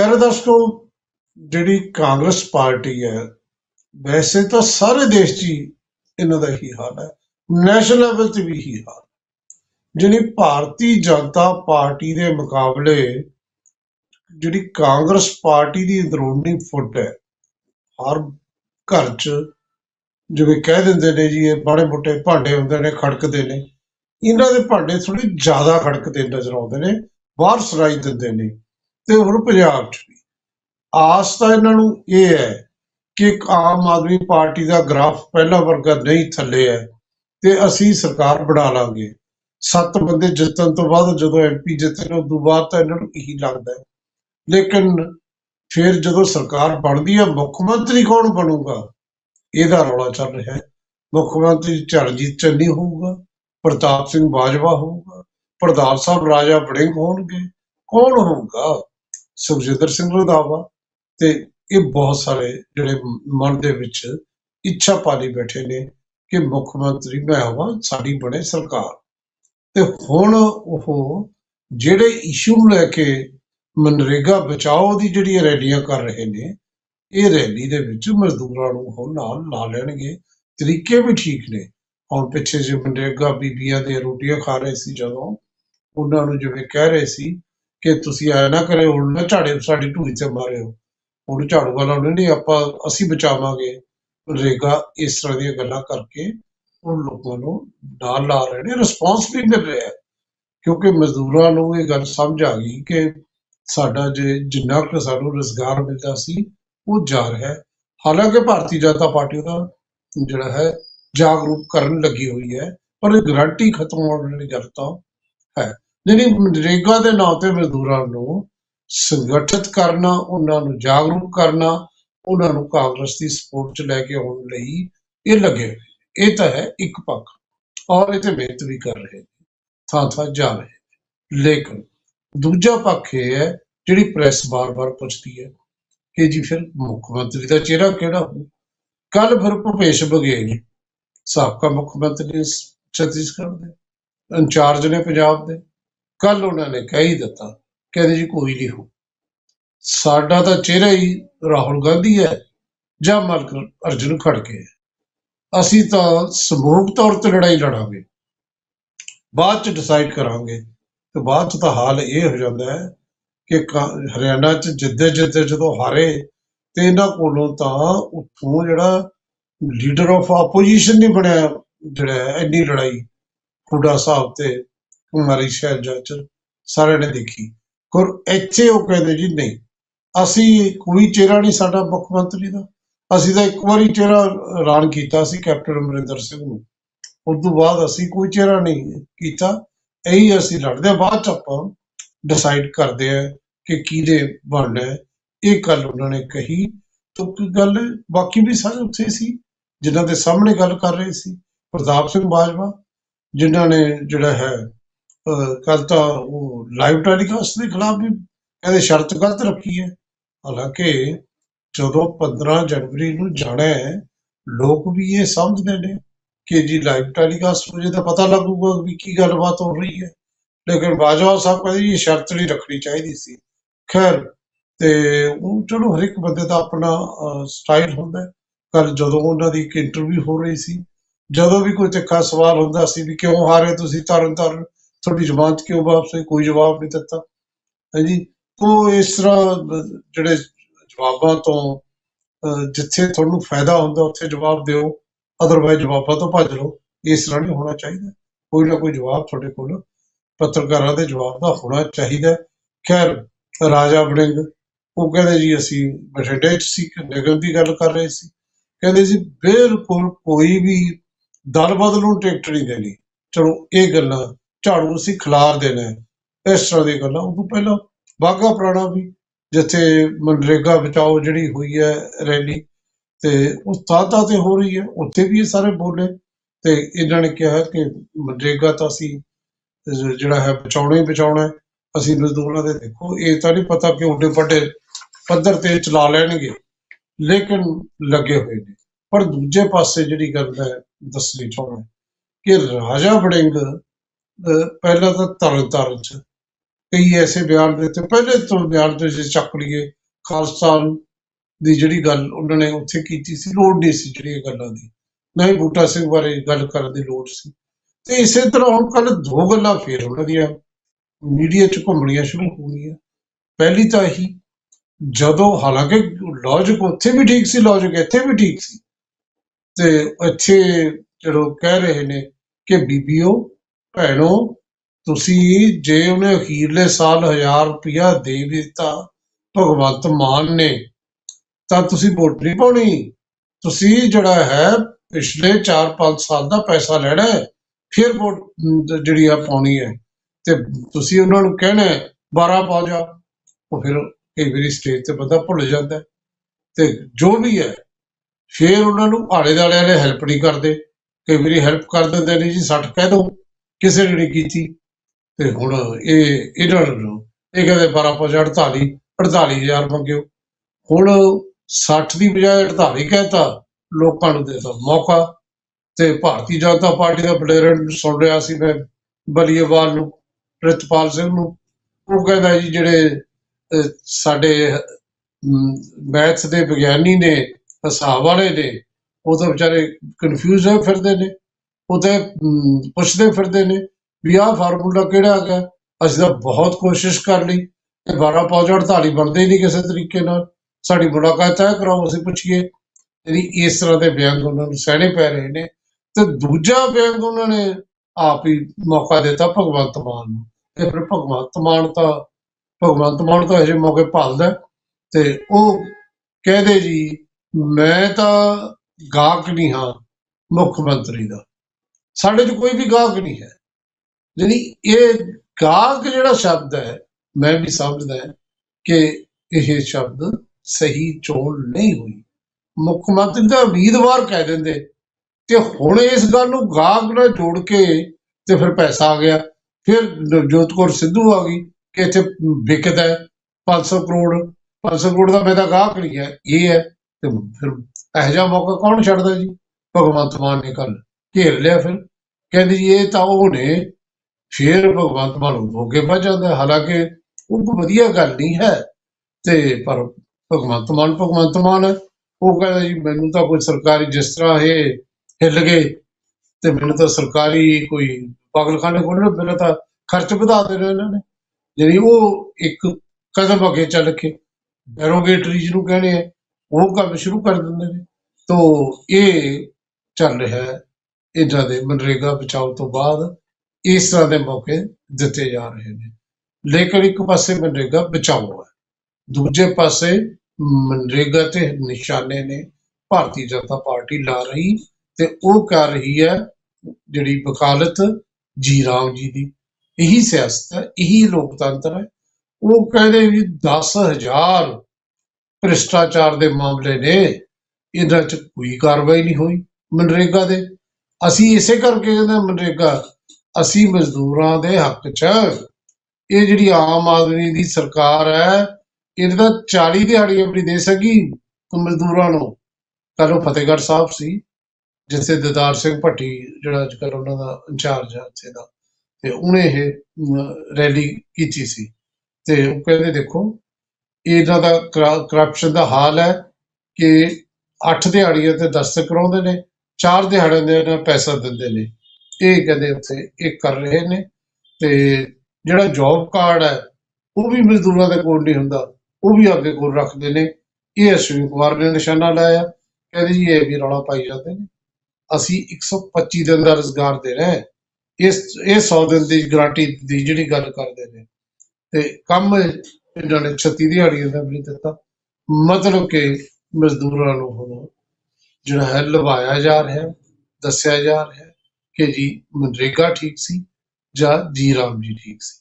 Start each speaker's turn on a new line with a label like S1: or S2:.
S1: ਪਿਆਰੇ ਦਰਸ਼ਕੋ, ਜਿਹੜੀ ਕਾਂਗਰਸ ਪਾਰਟੀ ਹੈ, ਵੈਸੇ ਤਾਂ ਸਾਰੇ ਦੇਸ਼ 'ਚ ਹੀ ਇਹਨਾਂ ਦਾ ਹੀ ਹਾਲ ਹੈ। ਨੈਸ਼ਨਲ ਲੈਵਲ ਤੇ ਵੀ ਹੀ ਹਾਲ ਜਿਹੜੀ ਭਾਰਤੀ ਜਨਤਾ ਪਾਰਟੀ ਦੇ ਮੁਕਾਬਲੇ ਜਿਹੜੀ ਕਾਂਗਰਸ ਪਾਰਟੀ ਦੀ ਅੰਦਰੂਨੀ ਫੁੱਟ ਹੈ, ਹਰ ਘਰ 'ਚ ਜਿਵੇਂ ਕਹਿ ਦਿੰਦੇ ਨੇ ਜੀ, ਇਹ ਬਾੜੇ ਮੋਟੇ ਭਾਂਡੇ ਹੁੰਦੇ ਨੇ, ਖੜਕਦੇ ਨੇ। ਇਹਨਾਂ ਦੇ ਭਾਂਡੇ ਥੋੜੇ ਜ਼ਿਆਦਾ ਖੜਕਦੇ ਨਜ਼ਰ ਆਉਂਦੇ ਨੇ, ਬਾਹਰ ਸੁਣਾਈ ਦਿੰਦੇ ਨੇ। ਤੇ ਹੁਣ ਪੰਜਾਬ 'ਚ ਵੀ। ਆਸ ਤਾਂ ਇਹਨਾਂ ਨੂੰ ਇਹ ਹੈ ਕਿ ਇੱਕ ਆਮ ਆਦਮੀ ਪਾਰਟੀ ਦਾ ਗ੍ਰਾਫ ਪਹਿਲਾ ਵਰਗਾ ਨਹੀਂ ਥੱਲੇ ਹੈ ਤੇ ਅਸੀਂ ਸਰਕਾਰ ਬਣਾ ਲਾਂਗੇ। ਸੱਤ ਬੰਦੇ ਜਿੱਤਣ ਤੋਂ ਬਾਅਦ ਜਦੋਂ ਐਮਪੀ ਜਿੱਤੇ ਨੇ ਉਦੋਂ ਬਾਅਦ ਤਾਂ ਇਹਨਾਂ ਨੂੰ ਇਹੀ ਲੱਗਦਾ ਹੈ। ਲੇਕਿਨ ਫਿਰ ਜਦੋਂ ਸਰਕਾਰ ਬਣਦੀ ਹੈ, ਮੁੱਖ ਮੰਤਰੀ ਕੌਣ ਬਣੂਗਾ? ਇਹਦਾ ਰੌਲਾ ਚੱਲ ਰਿਹਾ ਹੈ। ਮੁੱਖ ਮੰਤਰੀ ਚਰਨਜੀਤ ਚੰਨੀ ਹੋਊਗਾ, ਪ੍ਰਤਾਪ ਸਿੰਘ ਬਾਜਵਾ ਹੋਊਗਾ ਪ੍ਰਧਾਨ ਸਾਹਿਬ ਰਾਜਾ ਵੜਿੰਗ ਹੋਣਗੇ। ਕੌਣ ਹੋਊਗਾ? ਸੁਖਜਿੰਦਰ ਸਿੰਘ ਰੰਧਾਵਾ ਤੇ ਇਹ ਬਹੁਤ ਸਾਰੇ ਜਿਹੜੇ ਮਨ ਦੇ ਵਿੱਚ ਇੱਛਾ ਪਾਲੀ ਬੈਠੇ ਨੇ ਕਿ ਮੁੱਖ ਮੰਤਰੀ ਮੈਂ ਹੋਵਾਂ ਸਾਡੀ ਬਣੇ ਸਰਕਾਰ। ਤੇ ਹੁਣ ਉਹ ਜਿਹੜੇ ਇਸ਼ੂ ਨੂੰ ਲੈ ਕੇ ਮਨਰੇਗਾ ਬਚਾਓ ਦੀ ਜਿਹੜੀ ਰੈਲੀਆਂ ਕਰ ਰਹੇ ਨੇ, ਇਹ ਰੈਲੀ ਦੇ ਵਿੱਚ ਮਜ਼ਦੂਰਾਂ ਨੂੰ ਉਹ ਨਾਲ ਲਾ ਲੈਣਗੇ। ਤਰੀਕੇ ਵੀ ਠੀਕ ਨੇ। ਹੁਣ ਪਿੱਛੇ ਜੇ ਮਨਰੇਗਾ ਬੀਬੀਆਂ ਦੇ ਰੋਟੀਆਂ ਖਾ ਰਹੇ ਸੀ ਜਦੋਂ, ਉਹਨਾਂ ਨੂੰ ਜਿਵੇਂ ਕਹਿ ਰਹੇ ਸੀ ਕਿ ਤੁਸੀਂ ਐ ਨਾ ਕਰਿਓ, ਹੁਣ ਨਾ ਝਾੜੇ ਸਾਡੀ ਢੂਈ ਤੇ ਮਾਰਿਓ। ਹੁਣ ਝਾੜੂ ਵਾਲਾ ਉਹਨੇ ਨਹੀਂ, ਆਪਾਂ, ਅਸੀਂ ਬਚਾਵਾਂਗੇ। ਰੇਗਾ ਇਸ ਤਰ੍ਹਾਂ ਦੀਆਂ ਗੱਲਾਂ ਕਰਕੇ ਉਹ ਲੋਕਾਂ ਨੂੰ ਨਾਲ ਲਾ ਰਹੇ ਨੇ ਰਿਸਪੌਂਸ ਵੀ ਮਿਲ ਰਿਹਾ ਕਿਉਂਕਿ ਮਜ਼ਦੂਰਾਂ ਨੂੰ ਇਹ ਗੱਲ ਸਮਝ ਆ ਗਈ ਕਿ ਸਾਡਾ ਜੇ ਜਿੰਨਾ ਕੁ ਸਾਨੂੰ ਰੁਜ਼ਗਾਰ ਮਿਲਦਾ ਸੀ, ਉਹ ਜਾ ਰਿਹਾ ਹਾਲਾਂਕਿ ਭਾਰਤੀ ਜਨਤਾ ਪਾਰਟੀ ਉਹਦਾ ਜਿਹੜਾ ਹੈ, ਜਾਗਰੂਕ ਕਰਨ ਲੱਗੀ ਹੋਈ ਹੈ, ਪਰ ਇਹ ਗਰੰਟੀ ਖਤਮ ਹੋਣ ਵਾਲੀ ਗੱਲ ਤਾਂ ਹੈ। ਜਿਹੜੀ ਮਨਰੇਗਾ ਦੇ ਨਾਂ ਤੇ ਮਜ਼ਦੂਰਾਂ ਨੂੰ ਸੰਗਠਿਤ ਕਰਨਾ, ਉਹਨਾਂ ਨੂੰ ਜਾਗਰੂਕ ਕਰਨਾ, ਉਹਨਾਂ ਨੂੰ ਕਾਂਗਰਸ ਦੀ ਸਪੋਰਟ 'ਚ ਲੈ ਕੇ ਆਉਣ ਲਈ ਇਹ ਲੱਗੇ ਹੋਏ ਇਹ ਤਾਂ ਹੈ ਇੱਕ ਪੱਖ। ਔਰ ਇਹ ਤੇ ਮਿਹਨਤ ਵੀ ਕਰ ਰਹੇ ਨੇ। ਥਾਂ ਥਾਂ ਜਾ ਰਹੇ ਲੇਕਿਨ ਦੂਜਾ ਪੱਖ ਇਹ ਹੈ, ਜਿਹੜੀ ਪ੍ਰੈਸ ਬਾਰ-ਬਾਰ ਪੁੱਛਦੀ ਹੈ ਕਿ ਜੀ ਫਿਰ ਮੁੱਖ ਮੰਤਰੀ ਦਾ ਚਿਹਰਾ ਕਿਹੜਾ ਹੋ ਕੱਲ ਫਿਰ ਭੁਪੇਸ਼ ਬਘੇਲ ਸਾਬਕਾ ਮੁੱਖ ਮੰਤਰੀ ਛੱਤੀਸਗੜ੍ਹ ਦੇ, ਇੰਚਾਰਜ ਨੇ ਪੰਜਾਬ ਦੇ। ਕੱਲ ਉਹਨਾਂ ਨੇ ਕਹਿ ਹੀ ਦਿੱਤਾ, ਕਹਿੰਦੇ ਜੀ ਕੋਈ ਨਹੀਂ ਹੋ। ਸਾਡਾ ਤਾਂ ਚਿਹਰਾ ਹੀ ਰਾਹੁਲ ਗਾਂਧੀ ਹੈ ਜਾਂ ਮਲਕ ਅਰਜੁਨ ਖੜਕੇ ਹੈ। ਅਸੀਂ ਤਾਂ ਸਮੂਹ ਤੌਰ ਤੇ ਲੜਾਈ ਲੜਾਂਗੇ, ਬਾਅਦ ਚ ਡਿਸਾਈਡ ਕਰਾਂਗੇ। ਤੇ ਬਾਅਦ ਚ ਤਾਂ ਹਾਲ ਇਹ ਹੋ ਜਾਂਦਾ ਹੈ ਕਿ ਕਾ- ਹਰਿਆਣਾ ਚ ਜਿੱਦੇ ਜਿੱਦੇ ਜਦੋਂ ਹਾਰੇ ਤੇ ਇਹਨਾਂ ਕੋਲੋਂ ਤਾਂ ਉੱਥੋਂ ਜਿਹੜਾ ਲੀਡਰ ਆਫ ਆਪੋਜੀਸ਼ਨ ਨਹੀਂ ਬਣਿਆ ਜਿਹੜਾ ਇੰਨੀ ਲੜਾਈ ਹੁੱਡਾ ਸਾਹਿਬ ਤੇ ਕੁਮਾਰੀ ਸ਼ੈਲਜਾ ਚ, ਸਾਰਿਆਂ ਨੇ ਦੇਖੀ। ਪਰ ਇੱਥੇ ਉਹ ਕਹਿੰਦੇ ਜੀ, ਨਹੀਂ, ਅਸੀਂ ਕੋਈ ਚਿਹਰਾ ਨਹੀਂ ਸਾਡਾ ਮੁੱਖ ਮੰਤਰੀ ਦਾ। ਅਸੀਂ ਤਾਂ ਇੱਕ ਵਾਰੀ ਚਿਹਰਾ ਐਲਾਨ ਕੀਤਾ ਸੀ ਕੈਪਟਨ ਅਮਰਿੰਦਰ ਸਿੰਘ ਨੂੰ। ਉਸ ਤੋਂ ਬਾਅਦ ਅਸੀਂ ਕੋਈ ਚਿਹਰਾ ਨਹੀਂ ਕੀਤਾ। ਇਹੀ ਅਸੀਂ ਲੜਦੇ ਹਾਂ। ਬਾਅਦ ਚ ਆਪਾਂ ਡਿਸਾਈਡ ਕਰਦੇ ਆ ਕਿ ਕਿਹਦੇ ਬਣਨਾ ਇਹ ਗੱਲ ਉਹਨਾਂ ਨੇ ਕਹੀ। ਤਾਂ ਗੱਲ ਬਾਕੀ ਵੀ ਸਾਰੇ ਉੱਥੇ ਸੀ, ਜਿਨ੍ਹਾਂ ਦੇ ਸਾਹਮਣੇ ਗੱਲ ਕਰ ਰਹੇ ਸੀ। ਪ੍ਰਤਾਪ ਸਿੰਘ ਬਾਜਵਾ, ਜਿਨ੍ਹਾਂ ਨੇ ਜਿਹੜਾ ਹੈ ਕੱਲ ਤਾਂ ਉਹ ਲਾਈਵ ਟੈਲੀਕਾਸਟ ਦੇ ਖਿਲਾਫ ਵੀ ਕਹਿੰਦੇ ਸ਼ਰਤ ਗਲਤ ਰੱਖੀ ਹੈ। ਹਾਲਾਂਕਿ ਜਦੋਂ 15 ਜਨਵਰੀ ਨੂੰ ਜਾਣਾ ਹੈ, ਲੋਕ ਵੀ ਇਹ ਸਮਝਦੇ ਨੇ ਕਿ ਜੀ ਲਾਈਵ ਟੈਲੀਕਾਸਟ ਹੋ ਜੇ ਤਾਂ ਪਤਾ ਲੱਗੂਗਾ ਵੀ ਕੀ ਗੱਲਬਾਤ ਹੋ ਰਹੀ ਹੈ। ਲੇਕਿਨ ਬਾਜਵਾ ਸਾਹਿਬ ਕਹਿੰਦੇ ਜੀ ਇਹ ਸ਼ਰਤ ਨਹੀਂ ਰੱਖਣੀ ਚਾਹੀਦੀ ਸੀ। ਖੈਰ, ਤੇ ਉਹ ਚਲੋ ਹਰ ਇੱਕ ਬੰਦੇ ਦਾ ਆਪਣਾ ਸਟਾਈਲ ਹੁੰਦਾ ਕੱਲ ਜਦੋਂ ਉਹਨਾਂ ਦੀ ਇੱਕ ਇੰਟਰਵਿਊ ਹੋ ਰਹੀ ਸੀ, ਜਦੋਂ ਵੀ ਕੋਈ ਤਿੱਖਾ ਸਵਾਲ ਹੁੰਦਾ ਸੀ ਵੀ ਕਿਉਂ ਹਾਰੇ ਤੁਸੀਂ ਤਰਨ ਤਾਰਨ ਤੁਹਾਡੀ ਜ਼ਮਾਨਤ ਕਿਉਂ ਵਾਪਸ ਹੋਈ ਕੋਈ ਜਵਾਬ ਨਹੀਂ ਦਿੱਤਾ। ਜੀ? ਉਹ ਇਸ ਤਰ੍ਹਾਂ, ਜਿਹੜੇ ਜਵਾਬਾਂ ਤੋਂ ਜਿੱਥੇ ਤੁਹਾਨੂੰ ਫਾਇਦਾ ਹੁੰਦਾ, ਉੱਥੇ ਜਵਾਬ ਦਿਓ। ਅਦਰਵਾਇਜ਼ ਜਵਾਬਾਂ ਤੋਂ ਭੱਜ ਲਓ। ਇਸ ਤਰ੍ਹਾਂ ਨਹੀਂ ਹੋਣਾ ਚਾਹੀਦਾ। ਕੋਈ ਨਾ ਕੋਈ ਜਵਾਬ ਤੁਹਾਡੇ ਕੋਲ, ਪੱਤਰਕਾਰਾਂ ਦੇ ਜਵਾਬ ਦਾ ਹੋਣਾ ਚਾਹੀਦਾ। ਖੈਰ, ਰਾਜਾ ਵੜਿੰਗ, ਉਹ ਕਹਿੰਦੇ ਜੀ, ਅਸੀਂ ਬਠਿੰਡੇ ਚ ਸੀ ਨਿਗਮ ਦੀ ਗੱਲ ਕਰ ਰਹੇ ਸੀ। ਕਹਿੰਦੇ ਜੀ, ਬਿਲਕੁਲ ਕੋਈ ਵੀ ਦਲ ਬਦਲ ਨੂੰ ਟਿਕਟ ਨਹੀਂ ਦੇਣੀ। ਚਲੋ, ਇਹ ਗੱਲਾਂ ਝਾੜੂ ਅਸੀਂ ਖਿਲਾਰ ਦੇਣਾ ਹੈ। ਇਸ ਤਰ੍ਹਾਂ ਦੀ ਗੱਲਾਂ। ਉਦੋਂ ਪਹਿਲਾਂ ਬਾਗਾ ਪੁਰਾਣਾ ਵੀ ਜਿੱਥੇ ਮਨਰੇਗਾ ਬਚਾਓ ਜਿਹੜੀ ਹੋਈ ਹੈ ਰੈਲੀ, ਤੇ ਉਹ ਤਾਤਾ ਤੇ ਹੋ ਰਹੀ ਹੈ। ਉੱਥੇ ਵੀ ਇਹ ਸਾਰੇ ਬੋਲੇ ਤੇ ਇਹਨਾਂ ਨੇ ਕਿਹਾ ਕਿ ਮਨਰੇਗਾ ਤਾਂ ਅਸੀਂ, ਜਿਹੜਾ ਹੈ ਬਚਾਉਣਾ ਹੀ ਬਚਾਉਣਾ ਅਸੀਂ ਮਜ਼ਦੂਰਾਂ ਦੇ ਦੇਖੋ, ਇਹ ਤਾਂ ਨਹੀਂ ਪਤਾ ਕਿ ਉੱਡੇ ਵੱਡੇ ਪੱਧਰ ਤੇ ਚਲਾ ਲੈਣਗੇ, ਲੇਕਿਨ ਲੱਗੇ ਹੋਏ ਨੇ। ਪਰ ਦੂਜੇ ਪਾਸੇ ਜਿਹੜੀ ਗੱਲ ਹੈ ਦੱਸਣੀ ਚਾਹੁੰਦਾ ਕਿ ਰਾਜਾ ਵੜਿੰਗ ਪਹਿਲਾਂ ਤਾਂ ਤਰਨ ਤਾਰਨ ਚ ਕਈ ਐਸੇ ਬਿਆਨ ਦਿੱਤੇ ਪਹਿਲੇ ਤੋਂ ਬਿਆਨ ਤੋਂ ਜੇ ਚੱਕ ਲਈਏ ਖਾਲਸਤਾਨ ਦੀ ਜਿਹੜੀ ਗੱਲ ਉਹਨਾਂ ਨੇ ਉੱਥੇ ਕੀਤੀ ਸੀ, ਲੋੜ ਨਹੀਂ ਸੀ ਜਿਹੜੀਆਂ ਗੱਲਾਂ ਦੀ। ਨਾ ਹੀ ਬੂਟਾ ਸਿੰਘ ਬਾਰੇ ਗੱਲ ਕਰਨ ਦੀ ਲੋੜ ਸੀ। ਤੇ ਇਸੇ ਤਰ੍ਹਾਂ ਹੁਣ ਕੱਲ ਦੋ ਗੱਲਾਂ ਫੇਰ ਉਹਨਾਂ ਦੀਆਂ ਮੀਡੀਆ 'ਚ ਘੁੰਮਣੀਆਂ ਸ਼ੁਰੂ ਹੋ ਗਈਆਂ। ਪਹਿਲੀ ਤਾਂ ਇਹੀ, ਜਦੋਂ ਹਾਲਾਂਕਿ ਲੌਜਿਕ ਉੱਥੇ ਵੀ ਠੀਕ ਸੀ ਲੌਜਿਕ ਇੱਥੇ ਵੀ ਠੀਕ ਸੀ। ਤੇ ਇੱਥੇ ਜਦੋਂ ਕਹਿ ਰਹੇ ਨੇ ਕਿ ਬੀਬੀਓ ਭੈਣੋ ਤੁਸੀਂ ਜੇ ਉਹਨੇ ਅਖੀਰਲੇ ਸਾਲ ਹਜ਼ਾਰ ਰੁਪਇਆ ਦੇ ਦਿੱਤਾ ਭਗਵੰਤ ਮਾਨ ਨੇ ਤਾਂ ਤੁਸੀਂ ਵੋਟ ਨਹੀਂ ਪਾਉਣੀ। ਤੁਸੀਂ ਜਿਹੜਾ ਹੈ ਪਿਛਲੇ 4-5 ਸਾਲ ਦਾ ਪੈਸਾ ਲੈਣਾ ਹੈ ਫਿਰ ਵੋਟ ਜਿਹੜੀ ਆ ਪਾਉਣੀ ਹੈ। ਤੇ ਤੁਸੀਂ ਉਹਨਾਂ ਨੂੰ ਕਹਿਣਾ ਹੈ, 12 ਪਾ ਜਾ। ਉਹ ਫਿਰ ਕਈ ਵਾਰੀ ਸਟੇਜ ਤੇ ਬੰਦਾ ਭੁੱਲ ਜਾਂਦਾ ਤੇ ਜੋ ਵੀ ਹੈ ਫਿਰ ਉਹਨਾਂ ਨੂੰ ਆਲੇ ਦੁਆਲੇ ਵਾਲੇ ਹੈਲਪ ਨਹੀਂ ਕਰਦੇ। ਕਈ ਵਾਰੀ ਹੈਲਪ ਕਰ ਦਿੰਦੇ ਨੇ ਜੀ 60 ਕਹਿ ਦੋ। ਕਿਸੇ ਨੇ ਨਹੀਂ ਕੀਤੀ। ਤੇ ਹੁਣ ਇਹ, ਇਹਨਾਂ ਨੂੰ ਇਹ ਕਹਿੰਦੇ 12 ਪਾ ਜਾ 48 48000 ਮੰਗਿਓ। ਹੁਣ 60 ਦੀ ਬਜਾਏ 48 ਕਹਿਤਾ, ਲੋਕਾਂ ਨੂੰ ਦੇਤਾ ਮੌਕਾ। ਤੇ ਭਾਰਤੀ ਜਨਤਾ ਪਾਰਟੀ ਦਾ ਪਲੇਅਰ ਸੁਣ ਰਿਹਾ ਸੀ ਮੈਂ ਬਲੀਏਵਾਲ ਨੂੰ, ਪ੍ਰਿਤਪਾਲ ਸਿੰਘ ਨੂੰ। ਉਹ ਕਹਿੰਦਾ ਜੀ, ਜਿਹੜੇ ਸਾਡੇ ਮੈਥਸ ਦੇ ਵਿਗਿਆਨੀ ਨੇ, ਹਿਸਾਬ ਵਾਲੇ ਨੇ, ਉਹ ਤਾਂ ਵਿਚਾਰੇ ਕਨਫਿਊਜ਼ ਹੋ ਫਿਰਦੇ ਨੇ। ਉਹ ਪੁੱਛਦੇ ਫਿਰਦੇ ਨੇ ਵੀ ਆਹ ਫਾਰਮੂਲਾ ਕਿਹੜਾ ਹੈਗਾ? ਅਸੀਂ ਤਾਂ ਬਹੁਤ ਕੋਸ਼ਿਸ਼ ਕਰ ਲਈ ਤੇ 12 ਪੌਜ 48 ਬਣਦੇ ਹੀ ਨਹੀਂ ਕਿਸੇ ਤਰੀਕੇ ਨਾਲ। ਸਾਡੀ ਮੁਲਾਕਾਤ ਤੈਅ ਕਰਾਓ, ਅਸੀਂ ਪੁੱਛੀਏ। ਜਿਹੜੀ ਇਸ ਤਰ੍ਹਾਂ ਦੇ ਬਿਆਨ ਉਹਨਾਂ ਨੂੰ ਸਹਿਣੇ ਪੈ ਰਹੇ ਨੇ ਤੇ ਦੂਜਾ ਬਿਆਨ ਉਹਨਾਂ ਨੇ ਆਪ ਹੀ ਮੌਕਾ ਦਿੱਤਾ ਭਗਵੰਤ ਮਾਨ ਨੂੰ। ਤੇ ਫਿਰ ਭਗਵੰਤ ਮਾਨ ਤਾਂ, ਭਗਵੰਤ ਮਾਨ ਤਾਂ ਅਜੇ ਮੌਕੇ ਭਾਲਦਾ ਤੇ ਉਹ ਕਹਦੇ ਜੀ, ਮੈਂ ਤਾਂ ਗਾਹਕ ਨਹੀਂ ਹਾਂ ਮੁੱਖ ਮੰਤਰੀ ਦਾ। ਸਾਡੇ 'ਚ ਕੋਈ ਵੀ ਗਾਹਕ ਨਹੀਂ ਹੈ। ਜਿਹੜੀ ਇਹ ਗਾਹਕ ਜਿਹੜਾ ਸ਼ਬਦ ਹੈ, ਮੈਂ ਵੀ ਸਮਝਦਾ ਕਿ ਇਹ ਸ਼ਬਦ ਸਹੀ ਚੋਣ ਨਹੀਂ ਹੋਈ। ਮੁੱਖ ਮੰਤਰੀ ਦਾ ਉਮੀਦਵਾਰ ਕਹਿ ਦਿੰਦੇ, ਤੇ ਹੁਣ ਇਸ ਗੱਲ ਨੂੰ ਗਾਹਕ ਨਾਲ ਜੋੜ ਕੇ ਤੇ ਫਿਰ ਪੈਸਾ ਆ ਗਿਆ। ਫਿਰ ਨਵਜੋਤ ਕੌਰ ਸਿੱਧੂ ਆ ਗਈ ਕਿ ਇੱਥੇ ਵਿਕਦਾ ਹੈ 500 ਕਰੋੜ 500 ਕਰੋੜ ਦਾ ਮੈਂ ਤਾਂ ਗਾਹਕ ਨਹੀਂ ਹੈ, ਇਹ ਹੈ। ਤੇ ਫਿਰ ਇਹੋ ਜਿਹਾ ਮੌਕਾ ਕੌਣ ਛੱਡਦਾ ਜੀ? ਭਗਵੰਤ ਮਾਨ ਨੇ ਕੱਲ ਘੇਰ ਲਿਆ ਫਿਰ। ਕਹਿੰਦੇ ਜੀ, ਇਹ ਤਾਂ ਉਹ ਨੇ ਫੇਰ ਭਗਵੰਤ ਮਾਨ ਨੂੰ ਅੱਗੇ ਵੱਧ ਜਾਂਦਾ ਹਾਲਾਂਕਿ ਉਹ ਵਧੀਆ ਗੱਲ ਨਹੀਂ ਹੈ ਤੇ ਪਰ ਭਗਵੰਤ ਮਾਨ ਭਗਵੰਤ ਮਾਨ, ਉਹ ਕਹਿੰਦਾ ਜੀ, ਮੈਨੂੰ ਤਾਂ ਕੋਈ ਸਰਕਾਰੀ ਜਿਸ ਤਰ੍ਹਾਂ ਇਹ ਹਿੱਲ ਗਏ ਤੇ ਮੈਨੂੰ ਤਾਂ ਸਰਕਾਰੀ ਕੋਈ ਪਾਗਲਖਾਨੇ ਖੋਲ੍ਹਣੇ ਮੇਰਾ ਤਾਂ ਖਰਚ ਵਧਾ ਦੇਣਾ ਇਹਨਾਂ ਨੇ। ਜਿਹੜੀ ਉਹ ਇੱਕ ਕਦਮ ਅੱਗੇ ਚੱਲ ਕੇ ਡੈਰੋਗੇਟਰੀ ਜਿਹਨੂੰ ਕਹਿੰਦੇ ਆ, ਉਹ ਕੰਮ ਸ਼ੁਰੂ ਕਰ ਦਿੰਦੇ ਨੇ। ਤੋ ਇਹ ਚੱਲ ਰਿਹਾ ਹੈ। ਇਹਨਾਂ ਦੇ ਮਨਰੇਗਾ ਬਚਾਓ ਤੋਂ ਬਾਅਦ ਇਸ ਤਰ੍ਹਾਂ ਦੇ ਮੌਕੇ ਦਿੱਤੇ ਜਾ ਰਹੇ ਨੇ। ਲੇਕਿਨ ਇੱਕ ਪਾਸੇ ਮਨਰੇਗਾ ਬਚਾਓ ਹੈ, ਦੂਜੇ ਪਾਸੇ ਮਨਰੇਗਾ ਤੇ ਨਿਸ਼ਾਨੇ ਨੇ ਭਾਰਤੀ ਜਨਤਾ ਪਾਰਟੀ ਲਾ ਰਹੀ ਤੇ ਉਹ ਕਰ ਰਹੀ ਹੈ ਜਿਹੜੀ ਵਕਾਲਤ ਜੀ ਰਾਮ ਜੀ ਦੀ। ਇਹੀ ਸਿਆਸਤ ਹੈ, ਇਹੀ ਲੋਕਤੰਤਰ ਹੈ। ਉਹ ਕਹਿੰਦੇ ਵੀ 10000 ਭ੍ਰਿਸ਼ਟਾਚਾਰ ਦੇ ਮਾਮਲੇ ਨੇ, ਇਹਨਾਂ 'ਚ ਕੋਈ ਕਾਰਵਾਈ ਨਹੀਂ ਹੋਈ ਮਨਰੇਗਾ ਦੇ। ਅਸੀਂ ਇਸੇ ਕਰਕੇ ਕਹਿੰਦੇ ਮਨਰੇਗਾ, ਅਸੀਂ ਮਜ਼ਦੂਰਾਂ ਦੇ ਹੱਕ 'ਚ, ਇਹ ਜਿਹੜੀ ਆਮ ਆਦਮੀ ਦੀ ਸਰਕਾਰ ਹੈ ਇਹਨੇ ਤਾਂ 40 ਦਿਹਾੜੀ ਆਪਣੀ ਦੇ ਸਕੀ ਮਜ਼ਦੂਰਾਂ ਨੂੰ। ਕੱਲ੍ਹ ਫਤਿਹਗੜ੍ਹ ਸਾਹਿਬ ਸੀ, ਜਿੱਥੇ ਦਦਾਰ ਸਿੰਘ ਭੱਟੀ ਜਿਹੜਾ ਅੱਜ ਕੱਲ੍ਹ ਉਹਨਾਂ ਦਾ ਇੰਚਾਰਜ ਹੈ ਉੱਥੇ ਦਾ, ਤੇ ਉਹਨੇ ਇਹ ਰੈਲੀ ਕੀਤੀ ਸੀ। ਤੇ ਉਹ ਕਹਿੰਦੇ ਦੇਖੋ, ਇਹਨਾਂ ਦਾ ਕਰਪਸ਼ਨ ਦਾ ਹਾਲ ਹੈ ਕਿ 8 ਦਿਹਾੜੀਆਂ ਤੇ ਦਸਤਕ ਕਰਾਉਂਦੇ ਨੇ ਚਾਰ ਦਿਹਾੜਿਆਂ ਦੇ ਨਾਲ ਪੈਸਾ ਦਿੰਦੇ ਨੇ। ਇਹ ਕਹਿੰਦੇ ਉੱਥੇ ਇਹ ਕਰ ਰਹੇ ਨੇ ਤੇ ਜਿਹੜਾ ਜੌਬ ਕਾਰਡ ਹੈ, ਉਹ ਵੀ ਮਜ਼ਦੂਰਾਂ ਦੇ ਕੋਲ ਨਹੀਂ ਹੁੰਦਾ, ਉਹ ਵੀ ਅੱਗੇ ਕੋਲ ਰੱਖਦੇ ਨੇ। ਇਹ ਅਸ਼ਵਨੀ ਕੁਮਾਰ ਨੇ ਨਿਸ਼ਾਨਾ ਲਾਇਆ, ਕਹਿੰਦੇ ਜੀ ਇਹ ਵੀ ਰੌਲਾ ਪਾਈ ਜਾਂਦੇ ਨੇ। ਅਸੀਂ 125 ਦਿਨ ਦਾ ਰੁਜ਼ਗਾਰ ਦੇ ਰਹੇ ਇਸ, ਇਹ 100 ਦਿਨ ਦੀ ਗਾਰੰਟੀ ਦੀ ਜਿਹੜੀ ਗੱਲ ਕਰਦੇ ਨੇ। ਤੇ ਕੰਮ ਇਹਨਾਂ ਨੇ 36 ਦਿਹਾੜੀਆਂ ਦਾ ਵੀ ਦਿੱਤਾ, ਮਤਲਬ ਕਿ ਮਜ਼ਦੂਰਾਂ ਨੂੰ ਹੁਣ ਜਿਹੜਾ ਹੈ, ਲਵਾਇਆ ਜਾ ਰਿਹਾ, ਦੱਸਿਆ ਜਾ ਰਿਹਾ ਕਿ ਜੀ ਮਨਰੇਗਾ ਠੀਕ ਸੀ ਜਾਂ ਜੀ ਰਾਮ ਜੀ ਠੀਕ ਸੀ।